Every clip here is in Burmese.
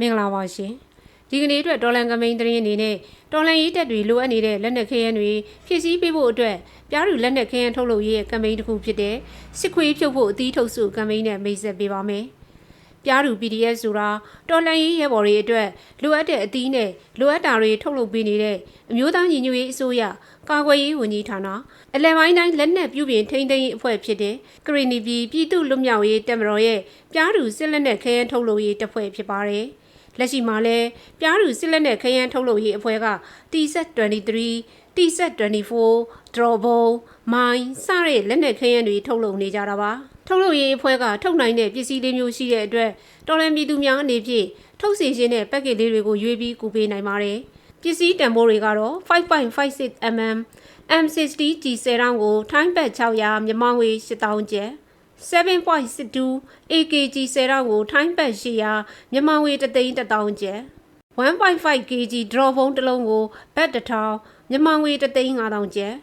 မင်္ဂလာပါရှင်ဒီကနေ့အတွက်ဒေါ်လန်ကမိန်သတင်းအနေနဲ့ဒေါ်လန်ရေးတက်တွေလိုအပ်နေတဲ့လက်နက်ခဲယမ်းတွေဖြည့်ဆည်းပေးဖို့အတွက်ပြားလူလက်နက်ခဲယမ်းထုတ်လုပ်ရေးရဲ့ကမိန်တစ်ခုဖြစ်တဲ့စစ်ခွေးဖြုတ်ဖို့အသီးထုတ်စုကမိန်နဲ့မိတ်ဆက်ပေးပါမယ်ပြားလူ PDF ဆိုတာတော်လန်ရေးရဲဘော်တွေအတွက်လိုအပ်တဲ့အသီးနဲ့လိုအပ်တာတွေထုတ်လုပ်ပေးနေတဲ့အမျိုးသားညီညွတ်ရေးအစိုးရကာကွယ်ရေးဝန်ကြီးဌာနအလဲပိုင်းတိုင်းလက်နက်ပြုပြင်ထိန်းသိမ်းရေးအဖွဲ့ဖြစ်တဲ့ကရီနီပြည်ပြည်သူ့လွတ်မြောက်ရေးတပ်မတော်ရဲ့ပြားလူစစ်လက်နက်ခဲယမ်းထုတ်လုပ်ရေးတပ်ဖွဲ့ဖြစ်ပါတယ်။ လက်ရှိမှာလည်းပြားလူစစ်လက်နက်ခဲယမ်းထုတ်လုပ်ရေးအဖွဲ့က T-23 T-24 Drawbone မိုင်းစတဲ့လက်နက်ခဲယမ်းတွေထုတ်လုပ်နေကြတာပါ။ထုတ်လုပ်ရေးအဖွဲ့ကထုတ်နိုင်တဲ့ပစ္စည်းလေးမျိုးရှိတဲ့အတွက်တော်လန်ပြည်သူများအနေဖြင့်ထုတ်စီခြင်းတဲ့ပက်ကစ်လေးတွေကိုရွေးပြီးကူပေးနိုင်ပါတယ်။ပစ္စည်းတန်ဖိုးတွေကတော့5.56 mm M60 G10 တောင်းကိုထိုင်းဘတ်600မြန်မာငွေ8000ကျပ် 7.62 AKG 10တောင်းကိုထိုင်းဘတ်800မြန်မာငွေ3,000ကျပ်1.5 kg draw bone တစ်လုံးကိုဘတ်1000မြန်မာငွေ3,500ကျပ်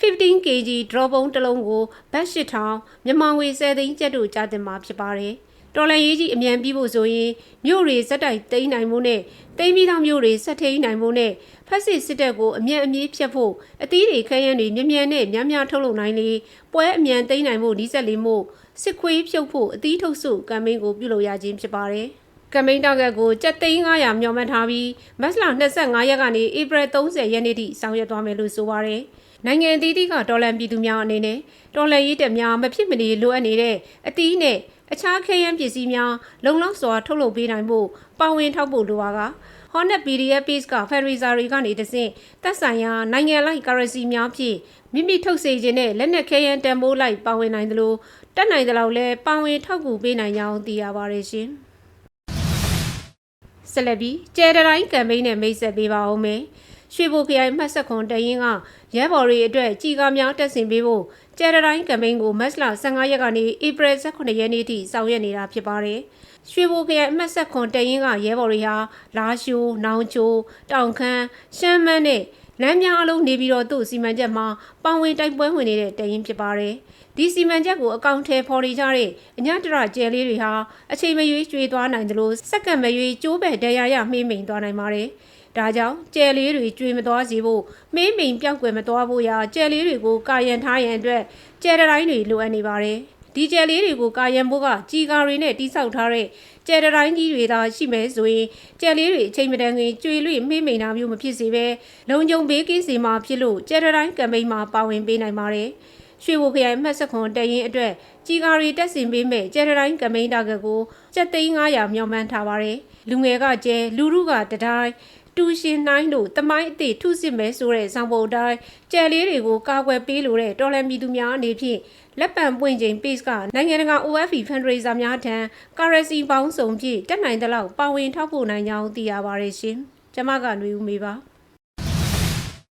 15 kg draw bone တစ်လုံးကိုဘတ်8000မြန်မာငွေ10သိန်းကျပ်တို့ကြားတင်မှာဖြစ်ပါတယ်။ တော်လန်ရေးကြီးအမြန်ပြီးဖို့ဆိုရင်မြို့တွေစက်တိုက်သိမ်းနိုင်မှုနဲ့သိမ်းပြီးသောမြို့တွေဆက်ထိန်နိုင်မှုနဲ့ဖက်စစ်စစ်တပ်ကိုအမြန်အမြင့်ဖြတ်ဖို့အသီးတွေခရမ်းတွေမြ мян နဲ့များများထုတ်လုပ်နိုင်လေပွဲအမြန်သိမ်းနိုင်မှုဒီဆက်လေးမှုစစ်ခွေးဖြုတ်ဖို့အသီးထုတ်စုကမ်ပိန်းကိုပြုလုပ်ရခြင်းဖြစ်ပါတယ်။ကမ်ပိန်းတောက်ကကိုကြက်သိန်း900မျှော်မှန်းထားပြီးမတ်လ25ရက်ကနေဧပြီ30ရက်နေ့ထိဆောင်ရွက်သွားမယ်လို့ဆိုပါတယ်။နိုင်ငံအသီးသီးကဒေါ်လာပြည်သူများအနေနဲ့ဒေါ်လာရေးတက်များမဖြစ်မနေလိုအပ်နေတဲ့အသီးနဲ့ အခြားခဲယမ်းပစ္စည်းများလုံလောက်စွာထုတ်လုပ်ပေးနိုင်ဖို့ပါဝင်ထောက်ဖို့လိုပါက Hornet PDF Page က Fundraiser တွေကနေတဆင့်သက်ဆိုင်ရာနိုင်ငံလိုက် currency များဖြင့်မိမိထုတ်စေခြင်းနဲ့လက်နက်ခဲယမ်းတန်ဖိုးလိုက်ပါဝင်နိုင်သလိုတက်နိုင်သလောက်လဲပါဝင်ထောက်ကူပေးနိုင်ကြောင်းသိရပါတယ်ရှင်။ဆက်လက်ပြီးကျဲတိုင်းကမ်ပိန်းနဲ့မိတ်ဆက်ပေးပါဦးမယ်။ရွှေဘိုခရိုင်မှတ်ဆက်ခွန်တရင်ကရဲဘော်တွေအတွက်ကြီးကားများတက်ဆင်ပေးဖို့ ကျဲတိုင်းကမ်ပိန်းကိုမတ်လ15ရက်ကနေဧပြီ18ရက်နေ့ထိဆောင်ရွက်နေတာဖြစ်ပါတယ်။ရွှေဘိုခရိုင်အမှတ်ဆက်ခွန်တရင်ကရဲဘော်တွေဟာလာရှိုး၊နောင်ချိုး၊တောင်ခမ်း၊ရှမ်းမန်းနဲ့လမ်းများအလုံးနေပြီးတော့သူ့စီမံချက်မှာပောင်ဝင်တိုက်ပွဲဝင်နေတဲ့တရင်ဖြစ်ပါတယ်။ဒီစီမံချက်ကိုအကောင့်ထဲပေါ်နေကြတဲ့အညတရကျဲလေးတွေဟာအချိန်မရွေးကျွေးသွားနိုင်သလိုစက္ကန့်မရွေးကျိုးပဲဒဏ်ရာရမှေးမိန်သွားနိုင်ပါတယ်။ ဒါကြောင့်ကျဲလေးတွေကျွေးမသွားစေဖို့မေးမိန်ပြောက်ွယ်မသွားဖို့ရာကျဲလေးတွေကိုကာယံထားရန်အတွက်ကျဲတိုင်းတွေလိုအပ်နေပါတယ်။ဒီကျဲလေးတွေကိုကာယံဖို့ကကြီးကာတွေနဲ့တိဆောက်ထားတဲ့ကျဲတိုင်းကြီးတွေသာရှိမယ်ဆိုရင်ကျဲလေးတွေအချိန်မတန်ခင်ကျွေလွေမေးမိန်တာမျိုးမဖြစ်စေဘဲလုံခြုံဘေးကင်းစေမှာဖြစ်လို့ကျဲတိုင်းကမ်ပိန်းမှာပါဝင်ပေးနိုင်ပါတယ်။ရွှေဘိုခရိုင်မှတ်စခွန်တရင်အတွက်ကြီးကာရီတက်ဆင်ပေးမဲ့ကျဲတိုင်းကမိန်တာကကိုစက်သိန်း900မြောက်မှန်းထားပါတယ်လူငယ်ကကျဲလူရုကတတိုင်း တူရှင်နှိုင်းတို့တမိုင်းအသေးထုစစ်မဲဆိုတဲ့ဆောင်ပုံတိုင်းကြယ်လေးတွေကိုကာကွယ်ပေးလို့တဲ့တော်လန်ပြည်သူများအနေဖြင့်လက်ပံပွင့်ချိန် page ကနိုင်ငံတကာ OFE fundraiser များထံ currency ပေါင်းစုံဖြင့်တက်နိုင်သလောက်ပါဝင်ထောက်ပို့နိုင်ကြောင်းသိရပါတယ်ရှင်။ကျွန်မကຫນွေဦးမေပါ။